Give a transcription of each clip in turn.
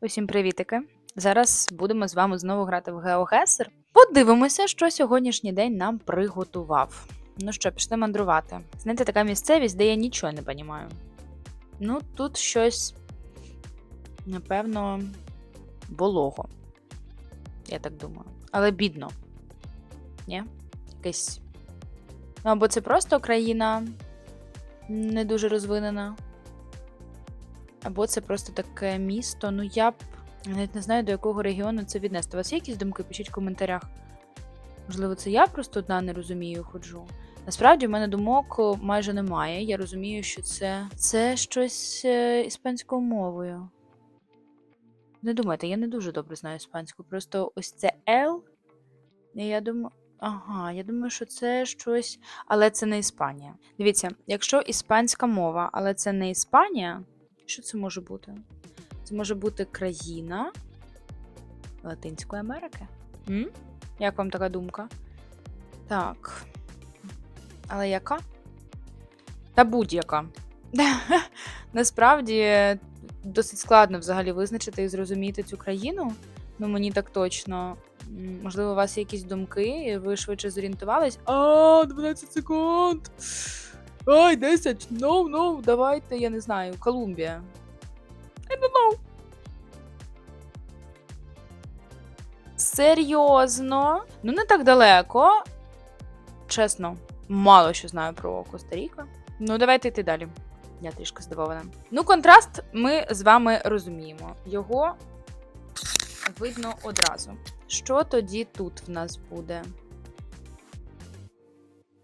Усім привітики! Зараз будемо з вами знову грати в GeoGuessr. Подивимося, що сьогоднішній день нам приготував. Ну що, пішли мандрувати. Знаєте, така місцевість, де я нічого не розумію. Ну, тут щось, напевно, волого. Я так думаю. Але бідно. Ні? Якесь. Ну, або це просто країна не дуже розвинена. Або це просто таке місто. Ну, я б навіть не знаю, до якого регіону це віднести. У вас є якісь думки? Пишіть в коментарях. Можливо, це я просто одна не розумію, ходжу. Насправді, в мене думок майже немає. Я розумію, що це, це щось е, іспанською мовою. Не думайте, я не дуже добре знаю іспанську. Просто ось це L. Я думаю. Ага, я думаю, що це щось. Але це не Іспанія. Дивіться, якщо іспанська мова, але це не Іспанія, що це може бути? Це може бути країна Латинської Америки. М? Як вам така думка? Так. Але яка? Та будь-яка. Насправді досить складно взагалі визначити і зрозуміти цю країну. Ну, мені так точно. Можливо, у вас є якісь думки, і ви швидше зорієнтувались. А, 12 секунд. Ой, 10. No, no, давайте, я не знаю. Колумбія. I don't know. Серйозно? Ну, не так далеко. Чесно, мало що знаю про Коста-Ріка. Ну, давайте йти далі. Я трішки здивована. Ну, контраст ми з вами розуміємо. Його видно одразу. Що тоді тут в нас буде?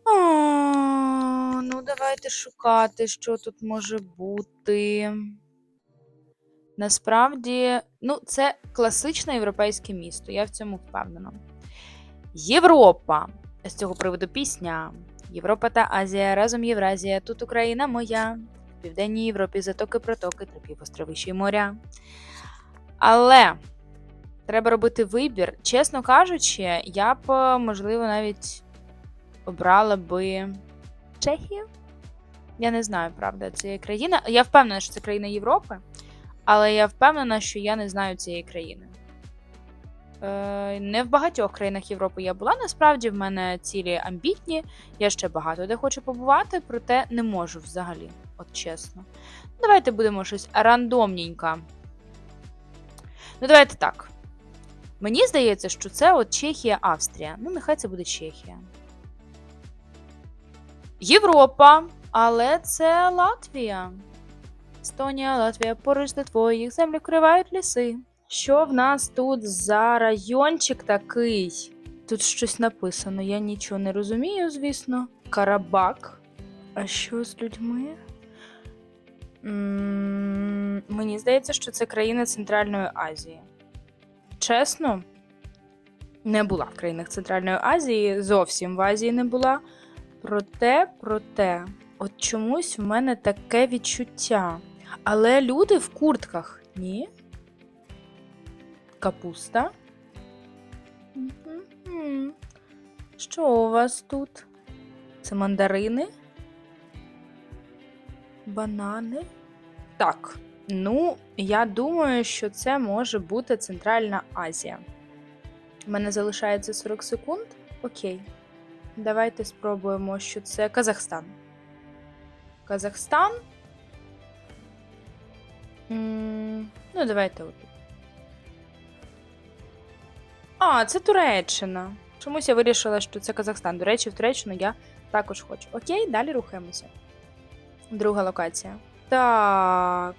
О, ну, давайте шукати, що тут може бути. Насправді, ну, це класичне європейське місто, я в цьому впевнена. Європа. З цього приводу пісня. Європа та Азія разом Євразія. Тут Україна моя. В Південній Європі затоки протоки, трапів острови ще й моря. Але треба робити вибір. Чесно кажучи, я б, можливо, навіть обрала би Чехію. Я не знаю, правда, це є країна. Я впевнена, що це країна Європи, але я впевнена, що я не знаю цієї країни. Е, не в багатьох країнах Європи я була. Насправді в мене цілі амбітні. Я ще багато де хочу побувати, проте не можу взагалі, от чесно. Давайте будемо щось рандомненько. Ну, давайте так. Мені здається, що це от Чехія, Австрія. Ну, нехай це буде Чехія. Європа, але це Латвія. Естонія, Латвія, поруч де твоїх землі вкривають ліси. Що в нас тут за райончик такий? Тут щось написано, я нічого не розумію, звісно. Карабак. А що з людьми? Мені здається, що це країни Центральної Азії. Чесно, не була в країнах Центральної Азії, зовсім в Азії не була. Проте, проте, от чомусь в мене таке відчуття. Але люди в куртках, ні? Капуста. Що у вас тут? Це мандарини? Банани? Так. Ну, я думаю, що це може бути Центральна Азія. У мене залишається 40 секунд. Окей. Давайте спробуємо, що це Казахстан. Казахстан. Ну, давайте отут. А, це Туреччина. Чомусь я вирішила, що це Казахстан. До речі, в Туреччину я також хочу. Окей, далі рухаємося. Друга локація. Так.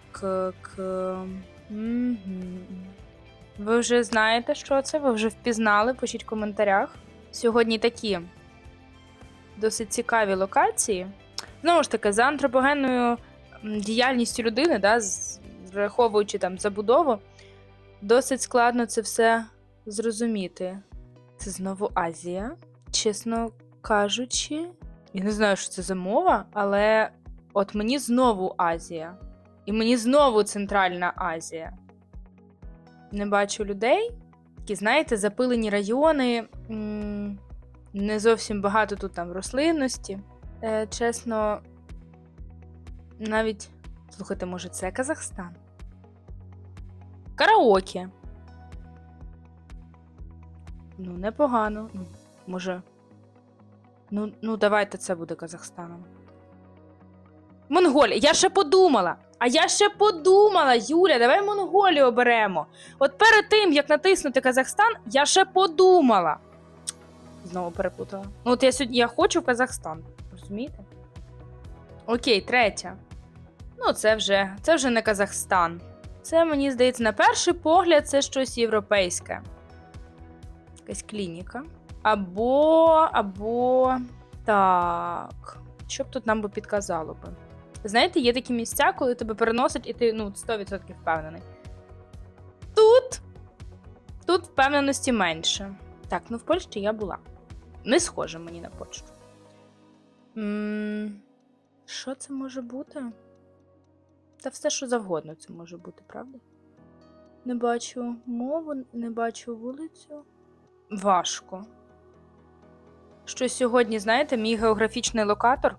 Ви вже знаєте, що це? Ви вже впізнали? Пишіть в коментарях. Сьогодні такі досить цікаві локації. Знову ж таки, за антропогенною діяльністю людини, да, враховуючи там забудову, досить складно це все зрозуміти. Це знову Азія. Чесно кажучи, я не знаю, що це за мова, але от мені знову Азія. І мені знову Центральна Азія. Не бачу людей. Такі, знаєте, запилені райони. м, Не зовсім багато тут там рослинності. Е, чесно, навіть. Слухайте, може, це Казахстан? Караоке. Ну, непогано. Ну, може. Ну, ну, давайте це буде Казахстаном. Монголія. Я ще подумала. А я ще подумала, Юля, давай Монголію оберемо. От перед тим, як натиснути Казахстан, я ще подумала. Знову переплутала. Ну, от я сьогодні я хочу в Казахстан. Розумієте? Окей, третя. Ну, це вже, це вже не Казахстан. Це, мені здається, на перший погляд, це щось європейське. Якась клініка. Або, або. Так. Що б тут нам би підказало би? Знаєте, є такі місця, коли тебе переносять, і ти ну, 100% впевнений. Тут. Тут впевненості менше. Так, ну в Польщі я була. Не схоже мені на. М, Що це може бути? Та все, що завгодно це може бути, правда? Не бачу мову, не бачу вулицю. Важко. Що сьогодні, знаєте, мій географічний локатор,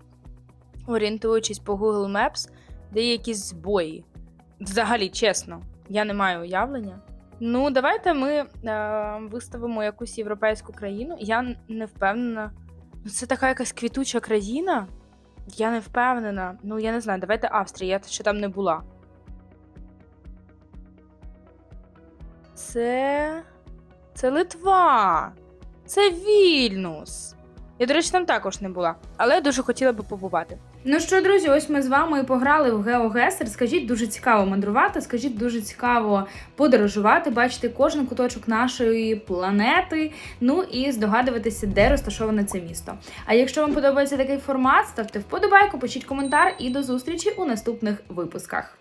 орієнтуючись по Google Maps, дає якісь збої. Взагалі, чесно, я не маю уявлення. Ну, давайте ми е, виставимо якусь європейську країну. Я не впевнена. Ну, це така якась квітуча країна. Я не впевнена. Ну, я не знаю, давайте Австрія, я ще там не була. Це. Це Литва. Це Вільнюс. Я, до речі, там також не була, але я дуже хотіла би побувати. Ну що, друзі, ось ми з вами і пограли в Геогесер. Скажіть, дуже цікаво мандрувати, скажіть, дуже цікаво подорожувати, бачити кожен куточок нашої планети, ну і здогадуватися, де розташоване це місто. А якщо вам подобається такий формат, ставте вподобайку, пишіть коментар і до зустрічі у наступних випусках.